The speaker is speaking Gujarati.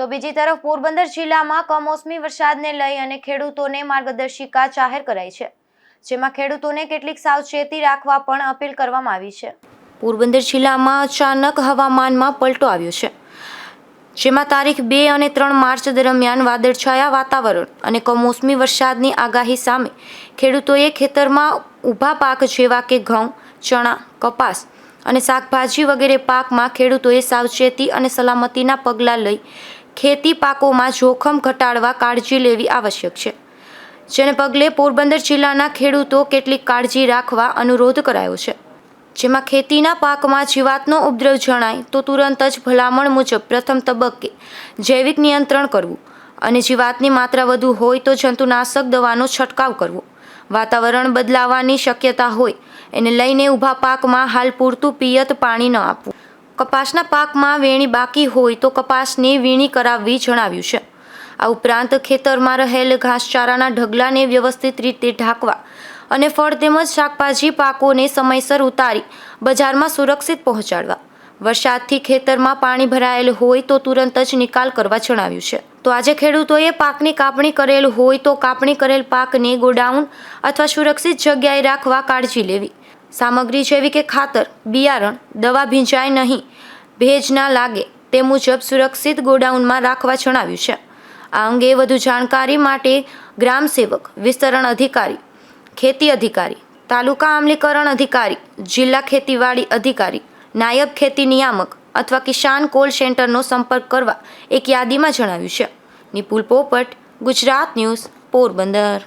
તો બીજી તરફ પોરબંદર જિલ્લામાં કમોસમી વરસાદને લઈ અને ખેડૂતોને માર્ગદર્શિકા જાહેર કરાઈ છે. જેમાં ખેડૂતોને કેટલીક સાવચેતી રાખવા પણ અપીલ કરવામાં આવી છે. પોરબંદર જિલ્લામાં અચાનક હવામાનમાં પલટો આવ્યો છે. જેમાં તારીખ બે અને ત્રણ માર્ચ દરમિયાન વાદળછાયા વાતાવરણ અને કમોસમી વરસાદની આગાહી સામે ખેડૂતોએ ખેતરમાં ઊભા પાક જેવા કે ઘઉં, ચણા, કપાસ અને શાકભાજી વગેરે પાકમાં ખેડૂતોએ સાવચેતી અને સલામતીના પગલાં લઈ ખેતી પાકોમાં જોખમ ઘટાડવા કાળજી લેવી આવશ્યક છે. જેને પગલે પોરબંદર જિલ્લાના ખેડૂતો કેટલીક કાળજી રાખવા અનુરોધ કરાયો છે. જેમાં ખેતીના પાકમાં જીવાતનો ઉપદ્રવ જણાય તો તુરંત જ ભલામણ મુજબ પ્રથમ તબક્કે જૈવિક નિયંત્રણ કરવું અને જીવાતની માત્રા વધુ હોય તો જંતુનાશક દવાનો છંટકાવ કરવો. વાતાવરણ બદલાવાની શક્યતા હોય એને લઈને ઊભા પાકમાં હાલ પૂરતું પિયત પાણી ન આપવું. કપાસના પાકમાં વેણી બાકી હોય તો કપાસની વીણી કરાવવી જણાવ્યું છે. આ ઉપરાંત ખેતરમાં રહેલ ઘાસચારાના ઢગલાને વ્યવસ્થિત રીતે ઢાંકવા અને ફળ તેમજ શાકભાજી પાકોને સમયસર ઉતારી બજારમાં સુરક્ષિત પહોંચાડવા. વરસાદથી ખેતરમાં પાણી ભરાયેલ હોય તો તુરંત જ નિકાલ કરવા જણાવ્યું છે. તો આજે ખેડૂતોએ પાકની કાપણી કરેલ હોય તો કાપણી કરેલ પાકને ગોડાઉન અથવા સુરક્ષિત જગ્યાએ રાખવા કાળજી લેવી. સામગ્રી જેવી કે ખાતર, બિયારણ, દવા ભીંજાય નહીં, ભેજ ના લાગે તે મુજબ સુરક્ષિત ગોડાઉનમાં રાખવા જણાવ્યું છે. આ અંગે વધુ જાણકારી માટે ગ્રામ સેવક, વિસ્તરણ અધિકારી, ખેતી અધિકારી, તાલુકા અમલીકરણ અધિકારી, જિલ્લા ખેતીવાડી અધિકારી, નાયબ ખેતી નિયામક અથવા કિસાન કોલ સેન્ટરનો સંપર્ક કરવા એક યાદીમાં જણાવ્યું છે. નિપુલ પોપટ, ગુજરાત ન્યૂઝ, પોરબંદર.